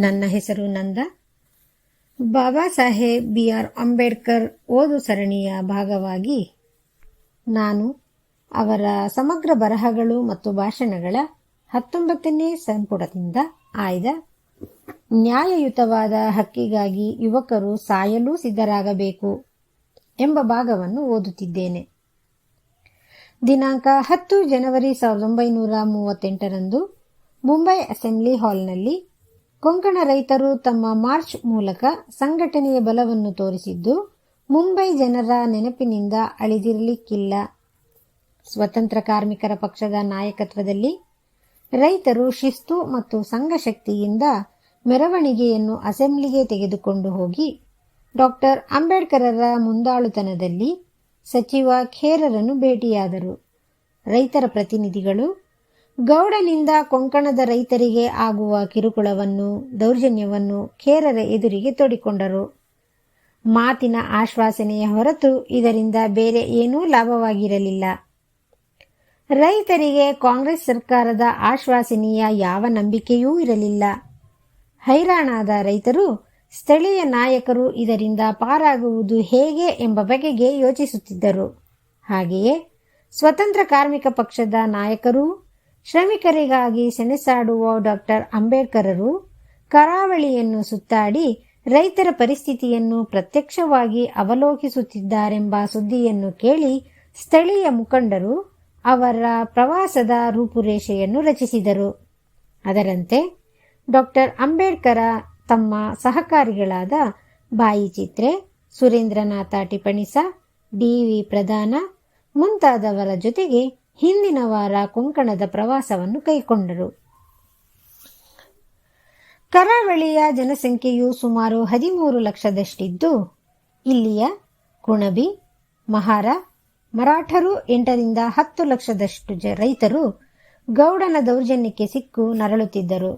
ನನ್ನ ಹೆಸರು Nanda. Baba Saheb B R Ambedkar ಓದು ಸರಣಿಯ ಭಾಗವಾಗಿ ನಾನು ಅವರ ಸಮಗ್ರ ಬರಹಗಳು ಮತ್ತು ಭಾಷಣಗಳ ಹತ್ತೊಂಬತ್ತನೇ ಸಂಪುಟದಿಂದ ಆಯ್ದ. ನ್ಯಾಯಯುತವಾದ ಹಕ್ಕಿಗಾಗಿ ಯುವಕರು ಸಾಯಲು ಸಿದ್ಧರಾಗಬೇಕು ಎಂಬ ಭಾಗವನ್ನು ಓದುತ್ತಿದ್ದೇನೆ. ದಿನಾಂಕ ಹತ್ತು ಜನವರಿ ಸಾವಿರದ ಒಂಬೈನೂರ ಮೂವತ್ತೆಂಟರಂದು ಮುಂಬೈ ಅಸೆಂಬ್ಲಿ ಹಾಲ್ನಲ್ಲಿ ಕೊಂಕಣ ರೈತರು ತಮ್ಮ ಮಾರ್ಚ್ ಮೂಲಕ ಸಂಘಟನೆಯ ಬಲವನ್ನು ತೋರಿಸಿದ್ದು, ಮುಂಬೈ ಜನರ ನೆನಪಿನಿಂದ ಅಳಿದಿರಲಿಕ್ಕಿಲ್ಲ. ಸ್ವತಂತ್ರ ಕಾರ್ಮಿಕರ ಪಕ್ಷದ ನಾಯಕತ್ವದಲ್ಲಿ ರೈತರು ಶಿಸ್ತು ಮತ್ತು ಸಂಘಶಕ್ತಿಯಿಂದ ಮೆರವಣಿಗೆಯನ್ನು ಅಸೆಂಬ್ಲಿಗೆ ತೆಗೆದುಕೊಂಡು ಹೋಗಿ ಡಾಕ್ಟರ್ ಅಂಬೇಡ್ಕರರ ಮುಂದಾಳುತನದಲ್ಲಿ ಸಚಿವ ಖೇರರನ್ನು ಭೇಟಿಯಾದರು. ರೈತರ ಪ್ರತಿನಿಧಿಗಳು ಗೌಡನಿಂದ ಕೊಂಕಣದ ರೈತರಿಗೆ ಆಗುವ ಕಿರುಕುಳವನ್ನು, ದೌರ್ಜನ್ಯವನ್ನು ಕೇರರ ಎದುರಿಗೆ ತೋಡಿಕೊಂಡರು. ಮಾತಿನ ಆಶ್ವಾಸನೆಯ ಹೊರತು ಇದರಿಂದ ಬೇರೆ ಏನೂ ಲಾಭವಾಗಿರಲಿಲ್ಲ. ರೈತರಿಗೆ ಕಾಂಗ್ರೆಸ್ ಸರ್ಕಾರದ ಆಶ್ವಾಸನೀಯ ಯಾವ ನಂಬಿಕೆಯೂ ಇರಲಿಲ್ಲ. ಹೈರಾಣಾದ ರೈತರು, ಸ್ಥಳೀಯ ನಾಯಕರು ಇದರಿಂದ ಪಾರಾಗುವುದು ಹೇಗೆ ಎಂಬ ಬಗೆಗೆ ಯೋಚಿಸುತ್ತಿದ್ದರು. ಹಾಗೆಯೇ, ಸ್ವತಂತ್ರ ಕಾರ್ಮಿಕ ಪಕ್ಷದ ನಾಯಕರು ಶ್ರಮಿಕರಿಗಾಗಿ ಸೆಣಸಾಡುವ ಡಾಕ್ಟರ್ ಅಂಬೇಡ್ಕರರು ಕರಾವಳಿಯನ್ನು ಸುತ್ತಾಡಿ ರೈತರ ಪರಿಸ್ಥಿತಿಯನ್ನು ಪ್ರತ್ಯಕ್ಷವಾಗಿ ಅವಲೋಕಿಸುತ್ತಿದ್ದಾರೆಂಬ ಸುದ್ದಿಯನ್ನು ಕೇಳಿ ಸ್ಥಳೀಯ ಮುಖಂಡರು ಅವರ ಪ್ರವಾಸದ ರೂಪುರೇಷೆಯನ್ನು ರಚಿಸಿದರು. ಅದರಂತೆ ಡಾಕ್ಟರ್ ಅಂಬೇಡ್ಕರ ತಮ್ಮ ಸಹಕಾರಿಗಳಾದ ಬಾಯಿ ಚಿತ್ರೆ, ಸುರೇಂದ್ರನಾಥ ಟಿಪಣಿಸ ಡಿವಿ ಪ್ರಧಾನ ಮುಂತಾದವರ ಜೊತೆಗೆ ಹಿಂದಿನ ವಾರ ಕೊಂಕಣದ ಪ್ರವಾಸವನ್ನು ಕೈಗೊಂಡರು. ಕರಾವಳಿಯ ಜನಸಂಖ್ಯೆಯು ಸುಮಾರು ಹದಿಮೂರು ಲಕ್ಷದಷ್ಟಿದ್ದು, ಇಲ್ಲಿಯ ಕುಣಬಿ, ಮಹಾರ, ಮರಾಠರು ಎಂಟರಿಂದ ಹತ್ತು ಲಕ್ಷದಷ್ಟು ರೈತರು ಗೌಡನ ದೌರ್ಜನ್ಯಕ್ಕೆ ಸಿಕ್ಕು ನರಳುತ್ತಿದ್ದರು.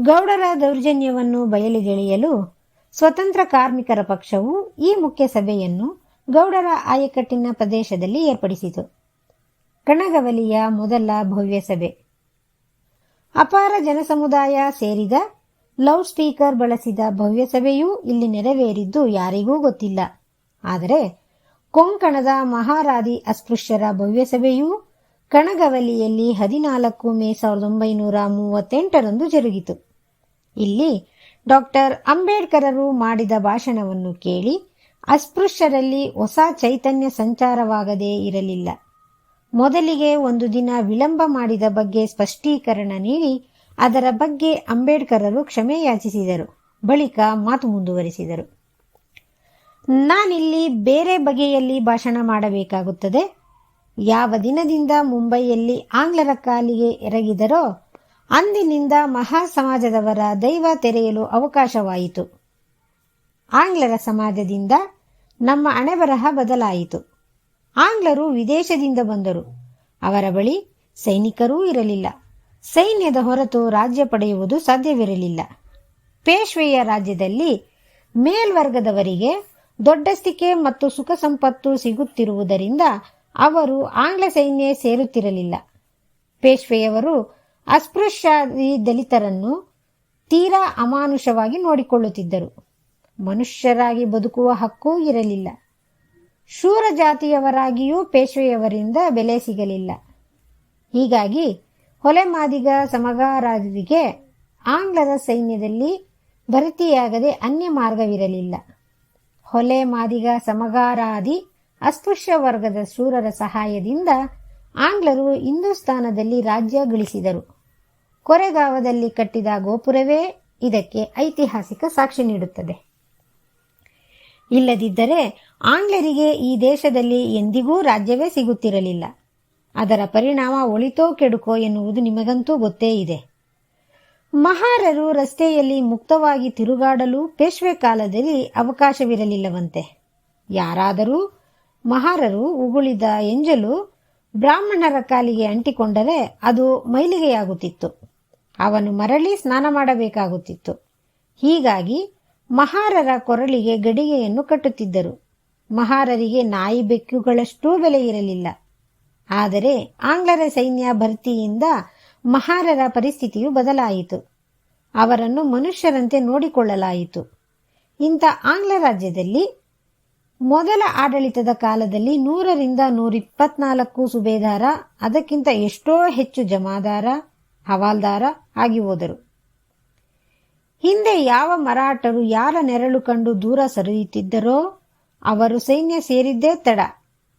ಗೌಡರ ದೌರ್ಜನ್ಯವನ್ನು ಬಯಲಿಗೆಳೆಯಲು ಸ್ವತಂತ್ರ ಕಾರ್ಮಿಕರ ಪಕ್ಷವು ಈ ಮುಖ್ಯ ಸಭೆಯನ್ನು ಗೌಡರ ಆಯಕಟ್ಟಿನ ಪ್ರದೇಶದಲ್ಲಿ ಏರ್ಪಡಿಸಿತು. ಕಣಗವಲಿಯ ಮೊದಲ ಭವ್ಯ ಸಭೆ. ಅಪಾರ ಜನಸಮುದಾಯ ಸೇರಿದ ಲೌಡ್ ಸ್ಪೀಕರ್ ಬಳಸಿದ ಭವ್ಯ ಸಭೆಯೂ ಇಲ್ಲಿ ನೆರವೇರಿದ್ದು ಯಾರಿಗೂ ಗೊತ್ತಿಲ್ಲ. ಆದರೆ ಕೊಂಕಣದ ಮಹಾರಾದಿ ಅಸ್ಪೃಶ್ಯರ ಭವ್ಯ ಸಭೆಯೂ ಕಣಗವಲಿಯಲ್ಲಿ ಹದಿನಾಲ್ಕು ಮೇ ಸಾವಿರದ ಒಂಬೈನೂರ ಮೂವತ್ತೆಂಟರಂದು ಜರುಗಿತು. ಇಲ್ಲಿ ಡಾಕ್ಟರ್ ಅಂಬೇಡ್ಕರರು ಮಾಡಿದ ಭಾಷಣವನ್ನು ಕೇಳಿ ಅಸ್ಪೃಶ್ಯರಲ್ಲಿ ಹೊಸ ಚೈತನ್ಯ ಸಂಚಾರವಾಗದೇ ಇರಲಿಲ್ಲ. ಮೊದಲಿಗೆ ಒಂದು ದಿನ ವಿಳಂಬ ಮಾಡಿದ ಬಗ್ಗೆ ಸ್ಪಷ್ಟೀಕರಣ ನೀಡಿ ಅದರ ಬಗ್ಗೆ ಅಂಬೇಡ್ಕರರು ಕ್ಷಮೆ ಯಾಚಿಸಿದರು. ಬಳಿಕ ಮಾತು ಮುಂದುವರಿಸಿದರು. ನಾನಿಲ್ಲಿ ಬೇರೆ ಬಗೆಯಲ್ಲಿ ಭಾಷಣ ಮಾಡಬೇಕಾಗುತ್ತದೆ. ಯಾವ ದಿನದಿಂದ ಮುಂಬೈಯಲ್ಲಿ ಆಂಗ್ಲರ ಕಾಲಿಗೆ ಎರಗಿದರೋ ಅಂದಿನಿಂದ ಮಹಾ ಸಮಾಜದವರ ದೈವ ತೆರೆಯಲು ಅವಕಾಶವಾಯಿತು. ಆಂಗ್ಲರ ಸಮಾಜದಿಂದ ನಮ್ಮ ಅಣೆಬರಹ ಬದಲಾಯಿತು. ಆಂಗ್ಲರು ವಿದೇಶದಿಂದ ಬಂದರು. ಅವರ ಬಳಿ ಸೈನಿಕರೂ ಇರಲಿಲ್ಲ. ಸೈನ್ಯದ ಹೊರತು ರಾಜ್ಯ ಪಡೆಯುವುದು ಸಾಧ್ಯವಿರಲಿಲ್ಲ. ಪೇಶ್ವೆಯ ರಾಜ್ಯದಲ್ಲಿ ಮೇಲ್ವರ್ಗದವರಿಗೆ ದೊಡ್ಡಸ್ತಿಕೆ ಮತ್ತು ಸುಖ ಸಂಪತ್ತು ಸಿಗುತ್ತಿರುವುದರಿಂದ ಅವರು ಆಂಗ್ಲ ಸೈನ್ಯ ಸೇರುತ್ತಿರಲಿಲ್ಲ. ಪೇಶ್ವೆಯವರು ಅಸ್ಪೃಶ್ಯಾದಿ ದಲಿತರನ್ನು ತೀರಾ ಅಮಾನುಷವಾಗಿ ನೋಡಿಕೊಳ್ಳುತ್ತಿದ್ದರು. ಮನುಷ್ಯರಾಗಿ ಬದುಕುವ ಹಕ್ಕೂ ಇರಲಿಲ್ಲ. ಶೂರ ಜಾತಿಯವರಾಗಿಯೂ ಪೇಶ್ವೆಯವರಿಂದ ಬೆಲೆ ಸಿಗಲಿಲ್ಲ. ಹೀಗಾಗಿ ಹೊಲೆಮಾದಿಗ ಸಮಗಾರಾದಿಗೆ ಆಂಗ್ಲರ ಸೈನ್ಯದಲ್ಲಿ ಭರ್ತಿಯಾಗದೆ ಅನ್ಯ ಮಾರ್ಗವಿರಲಿಲ್ಲ. ಹೊಲೆ ಮಾದಿಗ ಸಮಗಾರಾದಿ ಅಸ್ಪೃಶ್ಯ ವರ್ಗದ ಶೂರರ ಸಹಾಯದಿಂದ ಆಂಗ್ಲರು ಹಿಂದೂಸ್ತಾನದಲ್ಲಿ ರಾಜ್ಯ ಗಳಿಸಿದರು. ಕೊರೆಗಾವದಲ್ಲಿ ಕಟ್ಟಿದ ಗೋಪುರವೇ ಇದಕ್ಕೆ ಐತಿಹಾಸಿಕ ಸಾಕ್ಷಿ ನೀಡುತ್ತದೆ. ಇಲ್ಲದಿದ್ದರೆ ಆಂಗ್ಲರಿಗೆ ಈ ದೇಶದಲ್ಲಿ ಎಂದಿಗೂ ರಾಜ್ಯವೇ ಸಿಗುತ್ತಿರಲಿಲ್ಲ. ಅದರ ಪರಿಣಾಮ ಒಳಿತೋ ಕೆಡುಕೋ ಎನ್ನುವುದು ನಿಮಗಂತೂ ಗೊತ್ತೇ ಇದೆ. ಮಹಾರರು ರಸ್ತೆಯಲ್ಲಿ ಮುಕ್ತವಾಗಿ ತಿರುಗಾಡಲು ಪೇಶ್ವೆ ಕಾಲದಲ್ಲಿ ಅವಕಾಶವಿರಲಿಲ್ಲವಂತೆ. ಯಾರಾದರೂ ಮಹಾರರು ಉಗುಳಿದ ಎಂಜಲು ಬ್ರಾಹ್ಮಣರ ಕಾಲಿಗೆ ಅಂಟಿಕೊಂಡರೆ ಅದು ಮೈಲಿಗೆಯಾಗುತ್ತಿತ್ತು. ಅವನು ಮರಳಿ ಸ್ನಾನ ಮಾಡಬೇಕಾಗುತ್ತಿತ್ತು. ಹೀಗಾಗಿ ಮಹಾರರ ಕೊರಳಿಗೆ ಗಡಿಗೆಯನ್ನು ಕಟ್ಟುತ್ತಿದ್ದರು. ಮಹಾರರಿಗೆ ನಾಯಿ ಬೆಕ್ಕುಗಳಷ್ಟೂ ಬೆಲೆ ಇರಲಿಲ್ಲ. ಆದರೆ ಆಂಗ್ಲರ ಸೈನ್ಯ ಭರ್ತಿಯಿಂದ ಮಹಾರರ ಪರಿಸ್ಥಿತಿಯು ಬದಲಾಯಿತು. ಅವರನ್ನು ಮನುಷ್ಯರಂತೆ ನೋಡಿಕೊಳ್ಳಲಾಯಿತು. ಇಂಥ ಆಂಗ್ಲ ರಾಜ್ಯದಲ್ಲಿ ಮೊದಲ ಆಡಳಿತದ ಕಾಲದಲ್ಲಿ ನೂರರಿಂದ ನೂರಿಪ್ಪತ್ನಾಲ್ಕು ಸುಬೇದಾರ, ಅದಕ್ಕಿಂತ ಎಷ್ಟೋ ಹೆಚ್ಚು ಜಮಾದಾರ, ಹವಾಲ್ದಾರ ಆಗಿ ಹೋದರು. ಹಿಂದೆ ಯಾವ ಮರಾಠರು ಯಾರ ನೆರಳು ಕಂಡು ದೂರ ಸರಿಯುತ್ತಿದ್ದರೋ ಅವರು ಸೈನ್ಯ ಸೇರಿದ್ದೇ ತಡ.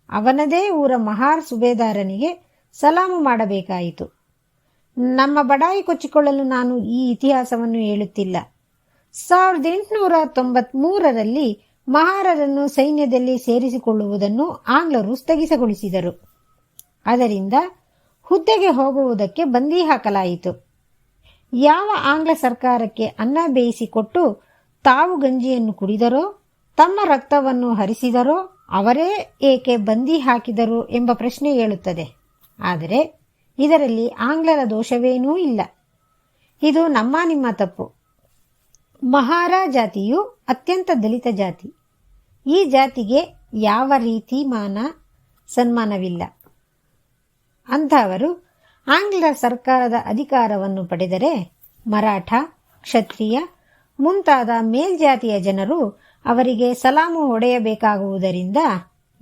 ಅವನದೇ ಊರ ಮಹಾರ್ ಸುಬೇದಾರನಿಗೆ ಸಲಾಮು ಮಾಡಬೇಕಾಯಿತು. ನಮ್ಮ ಬಡಾಯಿ ಕೊಚ್ಚಿಕೊಳ್ಳಲು ನಾನು ಈ ಇತಿಹಾಸವನ್ನು ಹೇಳುತ್ತಿಲ್ಲ. ಸಾವಿರದ ಎಂಟುನೂರ ತೊಂಬತ್ಮೂರರಲ್ಲಿ ಮಹಾರರನ್ನು ಸೈನ್ಯದಲ್ಲಿ ಸೇರಿಸಿಕೊಳ್ಳುವುದನ್ನು ಆಂಗ್ಲರು ಸ್ಥಗಿತಗೊಳಿಸಿದರು. ಅದರಿಂದ ಹುದ್ದೆಗೆ ಹೋಗುವುದಕ್ಕೆ ಬಂದಿ ಹಾಕಲಾಯಿತು. ಯಾವ ಆಂಗ್ಲ ಸರ್ಕಾರಕ್ಕೆ ಅನ್ನ ಬೇಯಿಸಿಕೊಟ್ಟು ತಾವು ಗಂಜಿಯನ್ನು ಕುಡಿದರೋ, ತಮ್ಮ ರಕ್ತವನ್ನು ಹರಿಸಿದರೋ, ಅವರೇ ಏಕೆ ಬಂದಿ ಹಾಕಿದರು ಎಂಬ ಪ್ರಶ್ನೆ ಹೇಳುತ್ತದೆ ಆದರೆ ಇದರಲ್ಲಿ ಆಂಗ್ಲರ ದೋಷವೇನೂ ಇಲ್ಲ. ಇದು ನಮ್ಮ ನಿಮ್ಮ ತಪ್ಪು. ಮಹಾರ ಜಾತಿಯು ಅತ್ಯಂತ ದಲಿತ ಜಾತಿ. ಈ ಜಾತಿಗೆ ಯಾವ ರೀತಿ ಮಾನ ಸನ್ಮಾನವಿಲ್ಲ. ಅಂಥವರು ಆಂಗ್ಲ ಸರ್ಕಾರದ ಅಧಿಕಾರವನ್ನು ಪಡೆದರೆ ಮರಾಠ, ಕ್ಷತ್ರಿಯ, ಮುಂತಾದ ಮೇಲ್ಜಾತಿಯ ಜನರು ಅವರಿಗೆ ಸಲಾಮು ಹೊಡೆಯಬೇಕಾಗುವುದರಿಂದ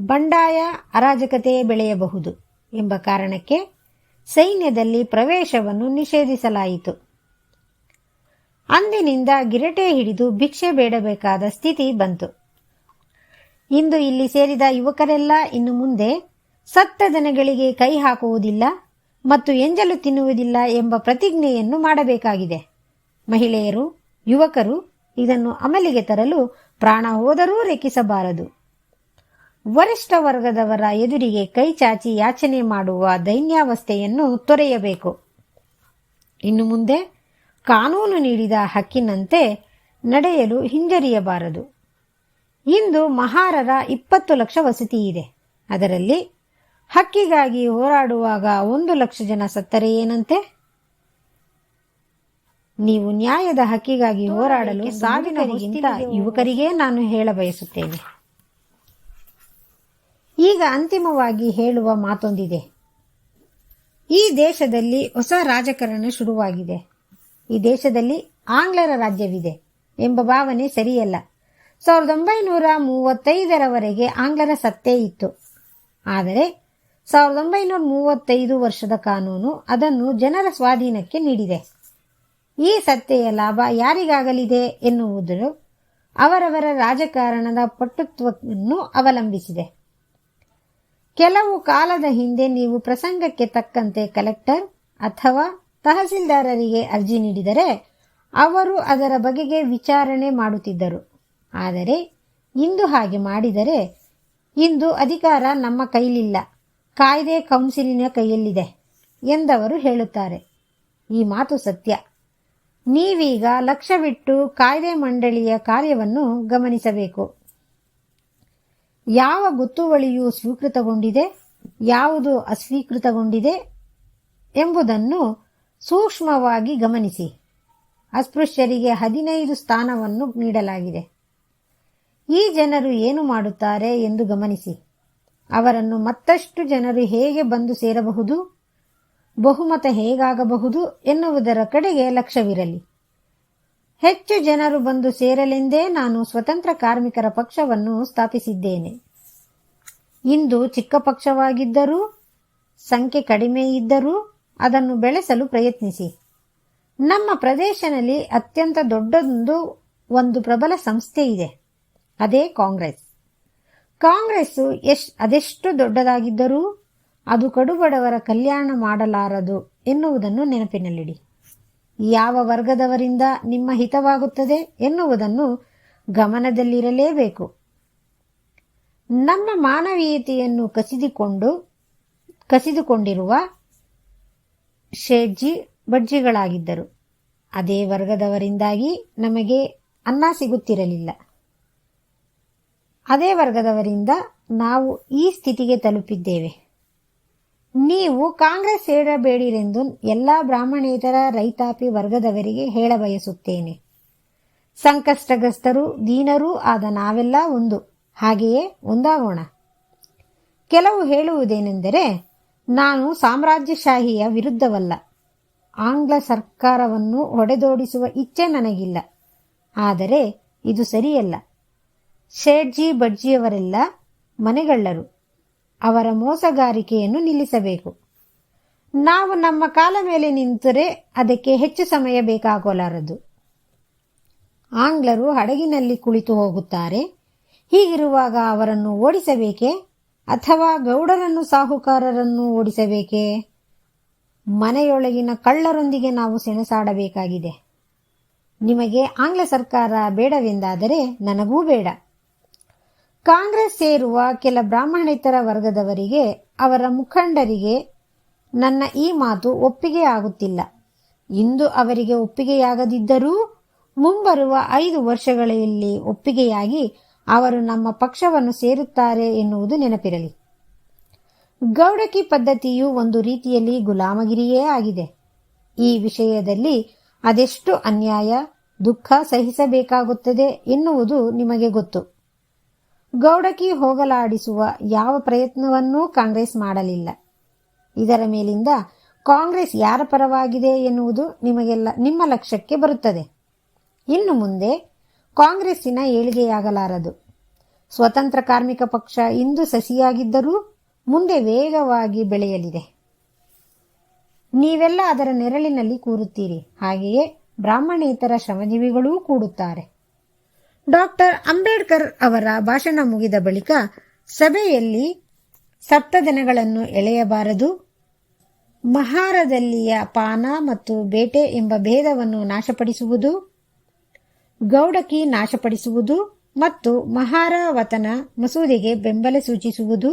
ಬಂಡಾಯ ಅರಾಜಕತೆ ಬೆಳೆಯಬಹುದು ಎಂಬ ಕಾರಣಕ್ಕೆ ಸೈನ್ಯದಲ್ಲಿ ಪ್ರವೇಶವನ್ನು ನಿಷೇಧಿಸಲಾಯಿತು. ಅಂದಿನಿಂದ ಗಿರಟೆ ಹಿಡಿದು ಭಿಕ್ಷೆ ಬೇಡಬೇಕಾದ ಸ್ಥಿತಿ ಬಂತು. ಇಂದು ಇಲ್ಲಿ ಸೇರಿದ ಯುವಕರೆಲ್ಲ ಇನ್ನು ಮುಂದೆ ಸತ್ತ ಜನಗಳಿಗೆ ಕೈ ಹಾಕುವುದಿಲ್ಲ. ಮತ್ತು ಎಂಜಲು ತಿನ್ನುವುದಿಲ್ಲ ಎಂಬ ಪ್ರತಿಜ್ಞೆಯನ್ನು ಮಾಡಬೇಕಾಗಿದೆ. ಮಹಿಳೆಯರು, ಯುವಕರು ಇದನ್ನು ಅಮಲಿಗೆ ತರಲು ಪ್ರಾಣ ಹೋದರೂ ರೆಕ್ಕಿಸಬಾರದು. ವರಿಷ್ಠ ವರ್ಗದವರ ಎದುರಿಗೆ ಕೈ ಚಾಚಿ ಯಾಚನೆ ಮಾಡುವ ದೈನ್ಯಾವಸ್ಥೆಯನ್ನು ತೊರೆಯಬೇಕು. ಇನ್ನು ಮುಂದೆ ಕಾನೂನು ನೀಡಿದ ಹಕ್ಕಿನಂತೆ ನಡೆಯಲು ಹಿಂಜರಿಯಬಾರದು. ಇಂದು ಮಹಾರರ ಇಪ್ಪತ್ತು ಲಕ್ಷ ವಸತಿ ಇದೆ. ಅದರಲ್ಲಿ ಹಕ್ಕಿಗಾಗಿ ಹೋರಾಡುವಾಗ ಒಂದು ಲಕ್ಷ ಜನ ಸತ್ತರೆ ಏನಂತೆ? ನೀವು ನ್ಯಾಯದ ಹಕ್ಕಿಗಾಗಿ ಹೋರಾಡಲು ಸಾವಿನರಿಗಿಂತ ಯುವಕರಿಗೆ ನಾನು ಹೇಳ ಬಯಸುತ್ತೇನೆ. ಈಗ ಅಂತಿಮವಾಗಿ ಹೇಳುವ ಮಾತೊಂದಿದೆ. ಈ ದೇಶದಲ್ಲಿ ಹೊಸ ರಾಜಕಾರಣ ಶುರುವಾಗಿದೆ. ಈ ದೇಶದಲ್ಲಿ ಆಂಗ್ಲರ ರಾಜ್ಯವಿದೆ ಎಂಬ ಭಾವನೆ ಸರಿಯಲ್ಲ. ಸಾವಿರದ ಒಂಬೈನೂರ ಮೂವತ್ತೈದರವರೆಗೆ ಆಂಗ್ಲರ ಸತ್ತೇ ಇತ್ತು. ಆದರೆ ಸಾವಿರದ ಒಂಬೈನೂರ ಮೂವತ್ತೈದು ವರ್ಷದ ಕಾನೂನು ಅದನ್ನು ಜನರ ಸ್ವಾಧೀನಕ್ಕೆ ನೀಡಿದೆ. ಈ ಸತ್ತೆಯ ಲಾಭ ಯಾರಿಗಾಗಲಿದೆ ಎನ್ನುವುದು ಅವರವರ ರಾಜಕಾರಣದ ಪಟುತ್ವವನ್ನು ಅವಲಂಬಿಸಿದೆ. ಕೆಲವು ಕಾಲದ ಹಿಂದೆ ನೀವು ಪ್ರಸಂಗಕ್ಕೆ ತಕ್ಕಂತೆ ಕಲೆಕ್ಟರ್ ಅಥವಾ ತಹಸೀಲ್ದಾರರಿಗೆ ಅರ್ಜಿ ನೀಡಿದರೆ ಅವರು ಅದರ ಬಗೆಗೆ ವಿಚಾರಣೆ ಮಾಡುತ್ತಿದ್ದರು. ಆದರೆ ಇಂದು ಹಾಗೆ ಮಾಡಿದರೆ ಇಂದು ಅಧಿಕಾರ ನಮ್ಮ ಕೈಲಿಲ್ಲ. ಕಾಯ್ದೆ ಕೌನ್ಸಿಲಿನ ಕೈಯಲ್ಲಿದೆ ಎಂದವರು ಹೇಳುತ್ತಾರೆ. ಈ ಮಾತು ಸತ್ಯ. ನೀವೀಗ ಲಕ್ಷ್ಯವಿಟ್ಟು ಕಾಯ್ದೆ ಮಂಡಳಿಯ ಕಾರ್ಯವನ್ನು ಗಮನಿಸಬೇಕು. ಯಾವ ಗೊತ್ತುವಳಿಯು ಸ್ವೀಕೃತಗೊಂಡಿದೆ, ಯಾವುದು ಅಸ್ವೀಕೃತಗೊಂಡಿದೆ ಎಂಬುದನ್ನು ಸೂಕ್ಷ್ಮವಾಗಿ ಗಮನಿಸಿ. ಅಸ್ಪೃಶ್ಯರಿಗೆ ಹದಿನೈದು ಸ್ಥಾನವನ್ನು ನೀಡಲಾಗಿದೆ. ಈ ಜನರು ಏನು ಮಾಡುತ್ತಾರೆ ಎಂದು ಗಮನಿಸಿ. ಅವರನ್ನು ಮತ್ತಷ್ಟು ಜನರು ಹೇಗೆ ಬಂದು ಸೇರಬಹುದು? ಬಹುಮತ ಹೇಗಾಗಬಹುದು ಎನ್ನುವುದರ ಕಡೆಗೆ ಲಕ್ಷ್ಯವಿರಲಿ. ಹೆಚ್ಚು ಜನರು ಬಂದು ಸೇರಲೆಂದೇ ನಾನು ಸ್ವತಂತ್ರ ಕಾರ್ಮಿಕರ ಪಕ್ಷವನ್ನು ಸ್ಥಾಪಿಸಿದ್ದೇನೆ. ಇಂದು ಚಿಕ್ಕ ಪಕ್ಷವಾಗಿದ್ದರೂ, ಸಂಖ್ಯೆ ಕಡಿಮೆ ಇದ್ದರೂ ಅದನ್ನು ಬೆಳೆಸಲು ಪ್ರಯತ್ನಿಸಿ. ನಮ್ಮ ಪ್ರದೇಶದಲ್ಲಿ ಅತ್ಯಂತ ದೊಡ್ಡದೊಂದು ಒಂದು ಪ್ರಬಲ ಸಂಸ್ಥೆ ಇದೆ ಅದೇ ಕಾಂಗ್ರೆಸ್. ಕಾಂಗ್ರೆಸ್ಸು ಅದೆಷ್ಟು ದೊಡ್ಡದಾಗಿದ್ದರೂ ಅದು ಕಡುಬಡವರ ಕಲ್ಯಾಣ ಮಾಡಲಾರದು ಎನ್ನುವುದನ್ನು ನೆನಪಿನಲ್ಲಿಡಿ. ಯಾವ ವರ್ಗದವರಿಂದ ನಿಮ್ಮ ಹಿತವಾಗುತ್ತದೆ ಎನ್ನುವುದನ್ನು ಗಮನದಲ್ಲಿರಲೇಬೇಕು. ನಮ್ಮ ಮಾನವೀಯತೆಯನ್ನು ಕಸಿದುಕೊಂಡು, ಕಸಿದುಕೊಂಡಿರುವ ಶೇಜ್ಜಿ ಬಡ್ಜಿಗಳಾಗಿದ್ದರು ಅದೇ ವರ್ಗದವರಿಂದಾಗಿ ನಮಗೆ ಅನ್ನ ಸಿಗುತ್ತಿರಲಿಲ್ಲ. ಅದೇ ವರ್ಗದವರಿಂದ ನಾವು ಈ ಸ್ಥಿತಿಗೆ ತಲುಪಿದ್ದೇವೆ. ನೀವು ಕಾಂಗ್ರೆಸ್ ಸೇರಬೇಡಿರೆಂದು ಎಲ್ಲ ಬ್ರಾಹ್ಮಣೇತರ ರೈತಾಪಿ ವರ್ಗದವರಿಗೆ ಹೇಳಬಯಸುತ್ತೇನೆ ಸಂಕಷ್ಟಗ್ರಸ್ತರು, ದೀನರೂ ಆದ ನಾವೆಲ್ಲ ಒಂದು. ಹಾಗೆಯೇ ಒಂದಾಗೋಣ ಕೆಲವು ಹೇಳುವುದೇನೆಂದರೆ, ನಾನು ಸಾಮ್ರಾಜ್ಯಶಾಹಿಯ ವಿರುದ್ಧವಲ್ಲ. ಆಂಗ್ಲ ಸರ್ಕಾರವನ್ನು ಹೊಡೆದೋಡಿಸುವ ಇಚ್ಛೆ ನನಗಿಲ್ಲ. ಆದರೆ ಇದು ಸರಿಯಲ್ಲ. ಶೇಡ್ಜಿ ಬಡ್ಜಿಯವರೆಲ್ಲ ಮನೆಗಳ್ಳರು. ಅವರ ಮೋಸಗಾರಿಕೆಯನ್ನು ನಿಲ್ಲಿಸಬೇಕು. ನಾವು ನಮ್ಮ ಕಾಲ ಮೇಲೆ ನಿಂತರೆ ಅದಕ್ಕೆ ಹೆಚ್ಚು ಸಮಯ ಬೇಕಾಗಲಾರದು. ಆಂಗ್ಲರು ಹಡಗಿನಲ್ಲಿ ಕುಳಿತು ಹೋಗುತ್ತಾರೆ. ಹೀಗಿರುವಾಗ ಅವರನ್ನು ಓಡಿಸಬೇಕೇ? ಅಥವಾ ಗೌಡರನ್ನು ಸಾಹುಕಾರರನ್ನು ಓಡಿಸಬೇಕೇ? ಮನೆಯೊಳಗಿನ ಕಳ್ಳರೊಂದಿಗೆ ನಾವು ಸೆಣಸಾಡಬೇಕಾಗಿದೆ. ನಿಮಗೆ ಆಂಗ್ಲ ಸರ್ಕಾರ ಬೇಡವೆಂದಾದರೆ ನನಗೂ ಬೇಡ. ಕಾಂಗ್ರೆಸ್ ಸೇರುವ ಕೆಲ ಬ್ರಾಹ್ಮಣೇತರ ವರ್ಗದವರಿಗೆ, ಅವರ ಮುಖಂಡರಿಗೆ ನನ್ನ ಈ ಮಾತು ಒಪ್ಪಿಗೆ ಆಗುತ್ತಿಲ್ಲ. ಇಂದು ಅವರಿಗೆ ಒಪ್ಪಿಗೆಯಾಗದಿದ್ದರೂ, ಮುಂಬರುವ ಐದು ವರ್ಷಗಳಲ್ಲಿ ಒಪ್ಪಿಗೆಯಾಗಿ ಅವರು ನಮ್ಮ ಪಕ್ಷವನ್ನು ಸೇರುತ್ತಾರೆ ಎನ್ನುವುದು ನೆನಪಿರಲಿ. ಗೌಡಕಿ ಪದ್ಧತಿಯು ಒಂದು ರೀತಿಯಲ್ಲಿ ಗುಲಾಮಗಿರಿಯೇ ಆಗಿದೆ. ಈ ವಿಷಯದಲ್ಲಿ ಅದೆಷ್ಟು ಅನ್ಯಾಯ, ದುಃಖ ಸಹಿಸಬೇಕಾಗುತ್ತದೆ ಎನ್ನುವುದು ನಿಮಗೆ ಗೊತ್ತು. ಗೌಡಕಿ ಹೋಗಲಾಡಿಸುವ ಯಾವ ಪ್ರಯತ್ನವನ್ನೂ ಕಾಂಗ್ರೆಸ್ ಮಾಡಲಿಲ್ಲ. ಇದರ ಮೇಲಿಂದ ಕಾಂಗ್ರೆಸ್ ಯಾರ ಪರವಾಗಿದೆ ಎನ್ನುವುದು ನಿಮಗೆಲ್ಲ, ನಿಮ್ಮ ಲಕ್ಷ್ಯಕ್ಕೆ ಬರುತ್ತದೆ. ಇನ್ನು ಮುಂದೆ ಕಾಂಗ್ರೆಸ್ಸಿನ ಏಳಿಗೆಯಾಗಲಾರದು. ಸ್ವತಂತ್ರ ಕಾರ್ಮಿಕ ಪಕ್ಷ ಇಂದು ಸಸಿಯಾಗಿದ್ದರೂ ಮುಂದೆ ವೇಗವಾಗಿ ಬೆಳೆಯಲಿದೆ. ನೀವೆಲ್ಲ ಅದರ ನೆರಳಿನಲ್ಲಿ ಕೂರುತ್ತೀರಿ. ಹಾಗೆಯೇ ಬ್ರಾಹ್ಮಣೇತರ ಶ್ರಮಜೀವಿಗಳೂ ಕೂಡುತ್ತಾರೆ. ಡಾಕ್ಟರ್ ಅಂಬೇಡ್ಕರ್ ಅವರ ಭಾಷಣ ಮುಗಿದ ಬಳಿಕ ಸಭೆಯಲ್ಲಿ ಸಪ್ತದಿನಗಳನ್ನು ಎಳೆಯಬಾರದು. ಮಹಾರದಲ್ಲಿಯ ಪಾನ ಮತ್ತು ಬೇಟೆ ಎಂಬ ಭೇದವನ್ನು ನಾಶಪಡಿಸುವುದು, ಗೌಡಕಿ ನಾಶಪಡಿಸುವುದು ಮತ್ತು ಮಹಾರಾವತನ ಮಸೂದೆಗೆ ಬೆಂಬಲ ಸೂಚಿಸುವುದು,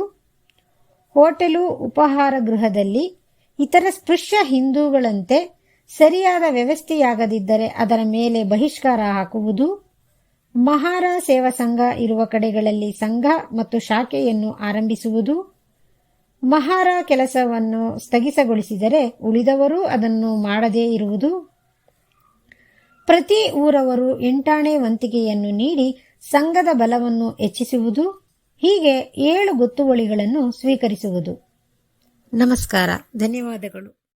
ಹೋಟೆಲು ಉಪಹಾರ ಗೃಹದಲ್ಲಿ ಇತರ ಸ್ಪೃಶ್ಯ ಹಿಂದೂಗಳಂತೆ ಸರಿಯಾದ ವ್ಯವಸ್ಥೆಯಾಗದಿದ್ದರೆ ಅದರ ಮೇಲೆ ಬಹಿಷ್ಕಾರ ಹಾಕುವುದು ಮಹಾರ ಸೇವಾ ಸಂಘ ಇರುವ ಕಡೆಗಳಲ್ಲಿ ಸಂಘ ಮತ್ತು ಶಾಖೆಯನ್ನು ಆರಂಭಿಸುವುದು. ಮಹಾರ ಕೆಲಸವನ್ನು ಸ್ಥಗಿತಗೊಳಿಸಿದರೆ ಉಳಿದವರು ಅದನ್ನು ಮಾಡದೇ ಇರುವುದು. ಪ್ರತಿ ಊರವರು ಎಂಟಾಣೆ ವಂತಿಗೆಯನ್ನು ನೀಡಿ ಸಂಘದ ಬಲವನ್ನು ಹೆಚ್ಚಿಸುವುದು. ಹೀಗೆ ಏಳು ಗೊತ್ತುವಳಿಗಳನ್ನು ಸ್ವೀಕರಿಸುವುದು. ನಮಸ್ಕಾರ. ಧನ್ಯವಾದಗಳು.